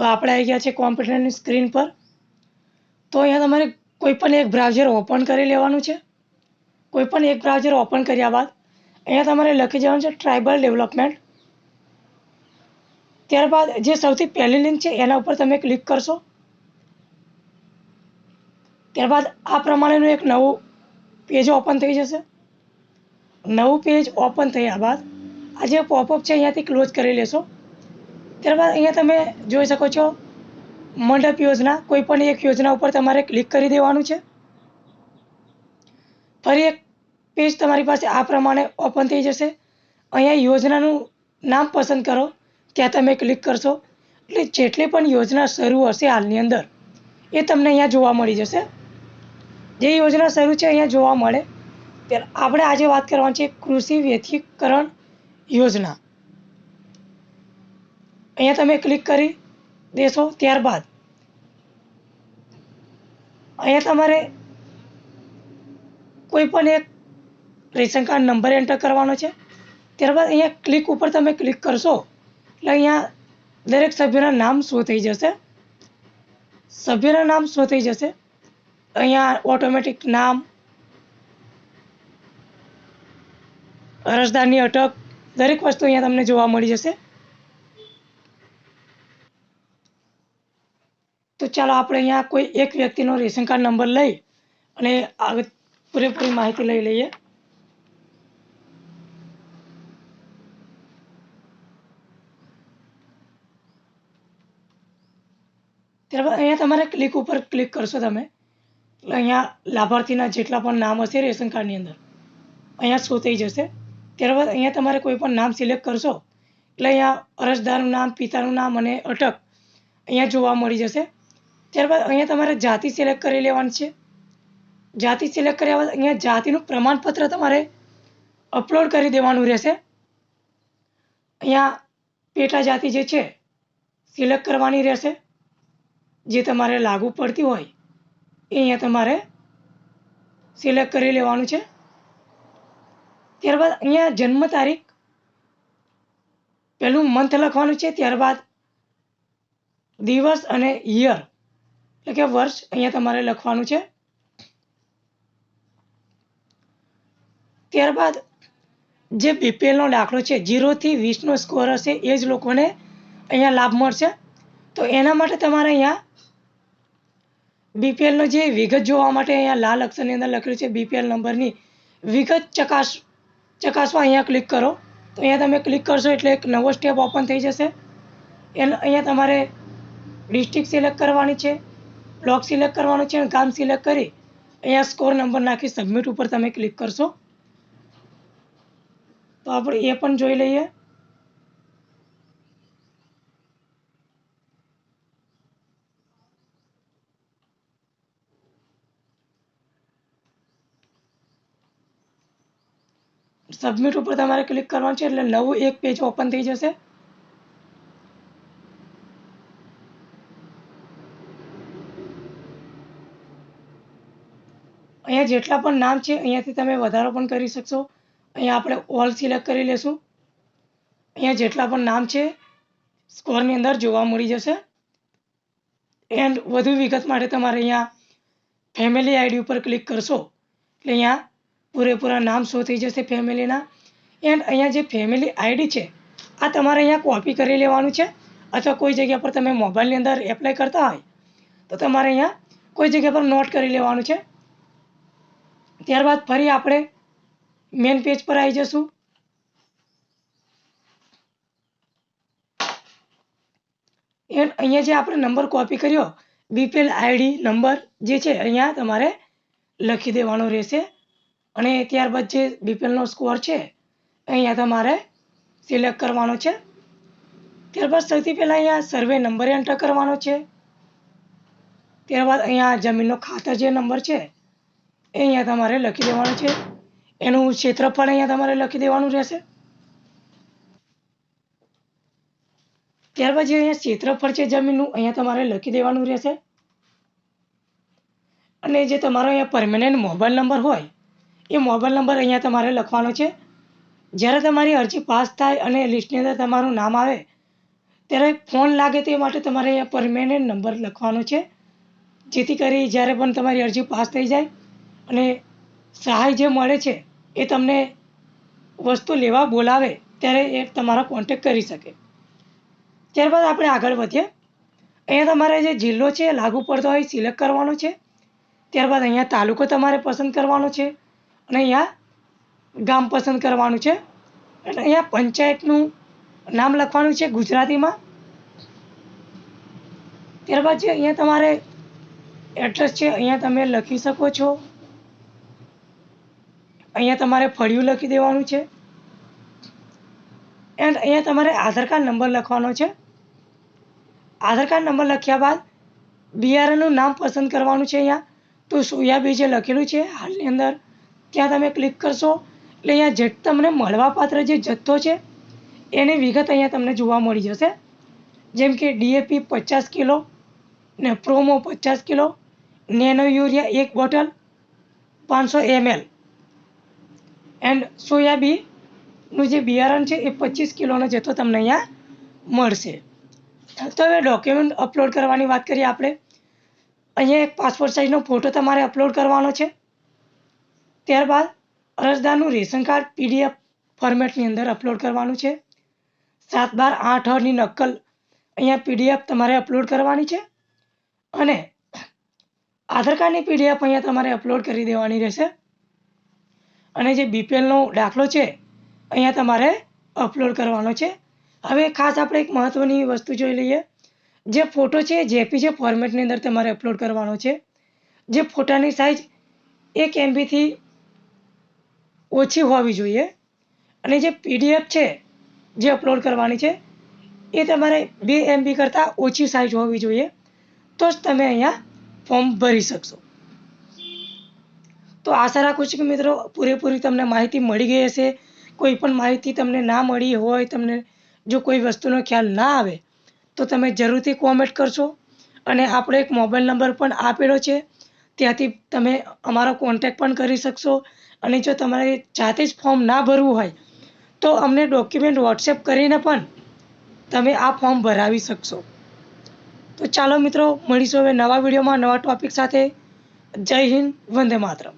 તો આપણે આવી ગયા છે કોમ્પ્યુટરની સ્ક્રીન પર. તો અહીંયા તમારે કોઈ પણ એક બ્રાઉઝર ઓપન કરી લેવાનું છે. કોઈ પણ એક બ્રાઉઝર ઓપન કર્યા બાદ અહીંયા તમારે લખી જવાનું છે ટ્રાઇબલ ડેવલપમેન્ટ. ત્યારબાદ જે સૌથી પહેલી લિંક છે એના ઉપર તમે ક્લિક કરશો. ત્યારબાદ આ પ્રમાણેનું એક નવું પેજ ઓપન થઈ જશે. નવું પેજ ઓપન થયા બાદ આ જે પોપઅપ છે અહીંયાથી ક્લોઝ કરી લેશો. ત્યારબાદ અહીંયા તમે જોઈ શકો છો, મંડપ યોજના, કોઈ પણ એક યોજના ઉપર તમારે ક્લિક કરી દેવાનું છે. ફરી એક પેજ તમારી પાસે આ પ્રમાણે ઓપન થઈ જશે. અહીંયા યોજનાનું નામ પસંદ કરો, ત્યાં તમે ક્લિક કરશો. એટલે જેટલી પણ યોજના શરૂ હશે હાલની અંદર, એ તમને અહીંયા જોવા મળી જશે. જે યોજના શરૂ છે અહીંયા જોવા મળે. ત્યારે આપણે આજે વાત કરવાની છે કૃષિ વ્યથીકરણ યોજના. અહીંયા તમે ક્લિક કરી દેશો ત્યારબાદ. અહીંયા તમારે કોઈ પણ એક રેશન કાર્ડ નંબર એન્ટર કરવાનો છે. ત્યારબાદ અહીંયા ક્લિક ઉપર તમે ક્લિક કરશો, એટલે અહીંયા દરેક સભ્યના નામ શો થઈ જશે. સભ્યના નામ શો થઈ જશે. અહીંયા ઓટોમેટિક નામ, અરજદારની અટક, દરેક વસ્તુ અહીંયા તમને જોવા મળી જશે. તો ચાલો આપણે અહીંયા કોઈ એક વ્યક્તિનો રેશન કાર્ડ નંબર લઈ અને આગળ પૂરેપૂરી માહિતી લઈ લઈએ. ત્યારબાદ અહીંયા તમારે ક્લિક ઉપર ક્લિક કરશો તમે. એટલે અહીંયા લાભાર્થીના જેટલા પણ નામ હશે રેશન કાર્ડની અંદર, અહીંયા શો થઈ જશે. ત્યારબાદ અહીંયા તમારે કોઈ પણ નામ સિલેક્ટ કરશો એટલે અહીંયા અરજદારનું નામ, પિતાનું નામ અને અટક અહીંયા જોવા મળી જશે. ત્યારબાદ અહીંયા તમારે જાતિ સિલેક્ટ કરી લેવાની છે. જાતિ સિલેક્ટ કર્યા બાદ અહીંયા જાતિનું પ્રમાણપત્ર તમારે અપલોડ કરી દેવાનું રહેશે. અહીંયા પેટા જાતિ જે છે સિલેક્ટ કરવાની રહેશે. જે તમારે લાગુ પડતી હોય, એ અહીંયા તમારે સિલેક્ટ કરી લેવાનું છે. ત્યારબાદ અહીંયા જન્મ તારીખ પહેલું મંથ લખવાનું છે, ત્યારબાદ દિવસ અને યર એટલે કે વર્ષ અહીંયા તમારે લખવાનું છે. ત્યારબાદ જે બીપીએલનો દાખલો છે જીરોથી વીસનો સ્કોર હશે, એ જ લોકોને અહીંયા લાભ મળશે. તો એના માટે તમારે અહીંયા બીપીએલનો જે વિગત જોવા માટે અહીંયા લાલ અક્ષરની અંદર લખેલું છે બીપીએલ નંબરની વિગત ચકાસ, ચકાસવા અહીંયા ક્લિક કરો. તો અહીંયા તમે ક્લિક કરશો એટલે એક નવો સ્ટેપ ઓપન થઈ જશે. એને, અહીંયા તમારે ડિસ્ટ્રિક્ટ સિલેક્ટ કરવાની છે. બ્લોક સિલેક્ટ કરવાનું છે અને ગામ સિલેક્ટ કરી અહીંયા સ્કોર નંબર નાખી સબમિટ ઉપર તમે ક્લિક કરશો. તો આપણે એ પણ જોઈ લઈએ. સબમિટ ઉપર તમારે ક્લિક કરવાનું છે એટલે નવું એક પેજ ઓપન થઈ જશે. અહીંયા જેટલા પણ નામ છે, અહીંયાથી તમે વધારો પણ કરી શકશો. અહીંયા આપણે ઓલ સિલેક્ટ કરી લેશું. અહીંયા જેટલા પણ નામ છે સ્કોરની અંદર જોવા મળી જશે. એન્ડ વધુ વિગત માટે તમારે અહીંયા ફેમિલી આઈડી ઉપર ક્લિક કરશો. એટલે અહીંયા પૂરેપૂરા નામ શો થઈ જશે ફેમિલીના એન્ડ અહીંયા જે ફેમિલી આઈડી છે, આ તમારે અહીંયા કોપી કરી લેવાનું છે. અથવા કોઈ જગ્યા પર તમે મોબાઈલની અંદર એપ્લાય કરતા હોય, તો તમારે અહીંયા કોઈ જગ્યા પર નોટ કરી લેવાનું છે. ત્યારબાદ ફરી આપણે મેન પેજ પર આવી જશું. એન્ડ અહીંયા જે આપણે નંબર કોપી કર્યો બીપીએલ આઈડી નંબર જે છે, અહીંયા તમારે લખી દેવાનો રહેશે. અને ત્યારબાદ જે બીપીએલનો સ્કોર છે, અહીંયા તમારે સિલેક્ટ કરવાનો છે. ત્યારબાદ સૌથી પહેલાં અહીંયા સર્વે નંબર એન્ટર કરવાનો છે. ત્યારબાદ અહીંયા જમીનનો ખાતર જે નંબર છે એ અહીંયા તમારે લખી દેવાનું છે. એનું ક્ષેત્રફળ અહીંયા તમારે લખી દેવાનું રહેશે. ત્યારબાદ જે અહીંયા ક્ષેત્રફળ છે જમીનનું, અહીંયા તમારે લખી દેવાનું રહેશે. અને જે તમારો અહીંયા પરમેનન્ટ મોબાઈલ નંબર હોય, એ મોબાઈલ નંબર અહીંયા તમારે લખવાનો છે. જ્યારે તમારી અરજી પાસ થાય અને લિસ્ટની અંદર તમારું નામ આવે, ત્યારે ફોન લાગે તે માટે તમારે અહીંયા પરમેનન્ટ નંબર લખવાનો છે. જેથી કરી જ્યારે પણ તમારી અરજી પાસ થઈ જાય અને સહાય જે મળે છે, એ તમને વસ્તુ લેવા બોલાવે, ત્યારે એ તમારો કોન્ટેક કરી શકે. ત્યારબાદ આપણે આગળ વધીએ. અહીંયા તમારે જે જિલ્લો છે લાગુ પડતો હોય, સિલેક્ટ કરવાનો છે. ત્યારબાદ અહીંયા તાલુકો તમારે પસંદ કરવાનો છે, અને અહીંયા ગામ પસંદ કરવાનું છે. અને અહીંયા પંચાયતનું નામ લખવાનું છે ગુજરાતીમાં. ત્યારબાદ જે અહીંયા તમારે એડ્રેસ છે, અહીંયા તમે લખી શકો છો. અહીંયા તમારે ફળિયું લખી દેવાનું છે. એન્ડ અહીંયા તમારે આધાર કાર્ડ નંબર લખવાનો છે. આધાર કાર્ડ નંબર લખ્યા બાદ બિયારણનું નામ પસંદ કરવાનું છે અહીંયા. તો સોયાબી જે લખેલું છે હાલની અંદર, ત્યાં તમે ક્લિક કરશો. એટલે અહીંયા જે તમને મળવાપાત્ર જે જથ્થો છે, એની વિગત અહીંયા તમને જોવા મળી જશે. જેમ કે ડીએપી પચાસ કિલો, ને પ્રોમો પચાસ કિલો, નેનો યુરિયા એક બોટલ, પાંચસો એમએલ એન્ડ સોયાબીનનું જે બિયારણ છે એ પચીસ કિલોનો જથ્થો તમને અહીંયા મળશે. તો હવે ડોક્યુમેન્ટ અપલોડ કરવાની વાત કરીએ આપણે. અહીંયા એક પાસપોર્ટ સાઇઝનો ફોટો તમારે અપલોડ કરવાનો છે. ત્યારબાદ અરજદારનું રેશન કાર્ડ પીડીએફ ફોર્મેટની અંદર અપલોડ કરવાનું છે. સાત બાર આઠની નકલ અહીંયા પીડીએફ તમારે અપલોડ કરવાની છે. અને આધાર કાર્ડની પીડીએફ અહીંયા તમારે અપલોડ કરી દેવાની રહેશે. અને જે બીપીએલનો દાખલો છે, અહીંયા તમારે અપલોડ કરવાનો છે. હવે ખાસ આપણે એક મહત્ત્વની વસ્તુ જોઈ લઈએ. જે ફોટો છે જેપીજે ફોર્મેટની અંદર તમારે અપલોડ કરવાનો છે. જે ફોટાની સાઇઝ એક એમબીથી ઓછી હોવી જોઈએ. અને જે પીડીએફ છે, જે અપલોડ કરવાની છે, એ તમારે બે એમબી કરતાં ઓછી સાઇઝ હોવી જોઈએ. તો જ તમે અહીંયા ફોર્મ ભરી શકશો. તો આશા રાખું છું કે મિત્રો પૂરેપૂરી તમને માહિતી મળી ગઈ હશે. કોઈ પણ માહિતી તમને ના મળી હોય, તમને જો કોઈ વસ્તુનો ખ્યાલ ના આવે, તો તમે જરૂરથી કોમેન્ટ કરશો અને આપણો એક મોબાઈલ નંબર પણ આપેલો છે. ત્યાંથી તમે અમારો કોન્ટેક પણ કરી શકશો. અને જો તમારે જાતે જ ફોર્મ ના ભરવું હોય, તો અમને ડોક્યુમેન્ટ વોટ્સએપ કરીને પણ તમે આ ફોર્મ ભરાવી શકશો. તો ચાલો મિત્રો, મળીશું હવે નવા વિડીયોમાં નવા ટોપિક સાથે. જય હિન્દ, વંદે માતરમ.